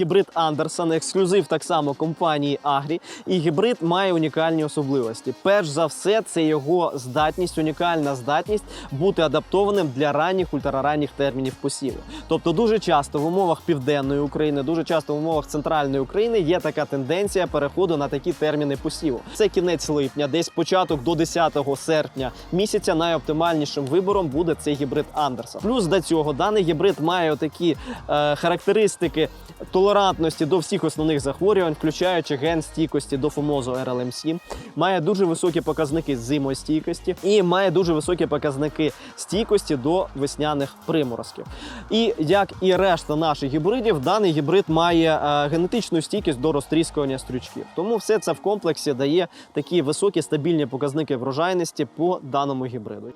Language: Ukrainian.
гібрид Андерсон, ексклюзив так само компанії Агрі. І гібрид має унікальні особливості. Перш за все, це його здатність, унікальна здатність бути адаптованим для ранніх ультраранніх термінів посіву. Тобто, дуже часто в умовах південної України, дуже часто в умовах центральної України є така тенденція переходу на такі терміни посіву. Це кінець липня, десь початок до 10 серпня місяця. Найоптимальнішим вибором буде цей гібрид Андерсон. Плюс до цього даний гібрид має такі е, характеристики толерантності до всіх основних захворювань, включаючи ген стійкості до фомозу RLM7, має дуже високі показники зимостійкості і має дуже високі показники стійкості до весняних приморозків. І як і решта наших гібридів, даний гібрид має е, генетичну стійкість до розтріскування стрючків. Тому все це в комплексі дає такі високі стабільні показники врожайності по даному гібриду.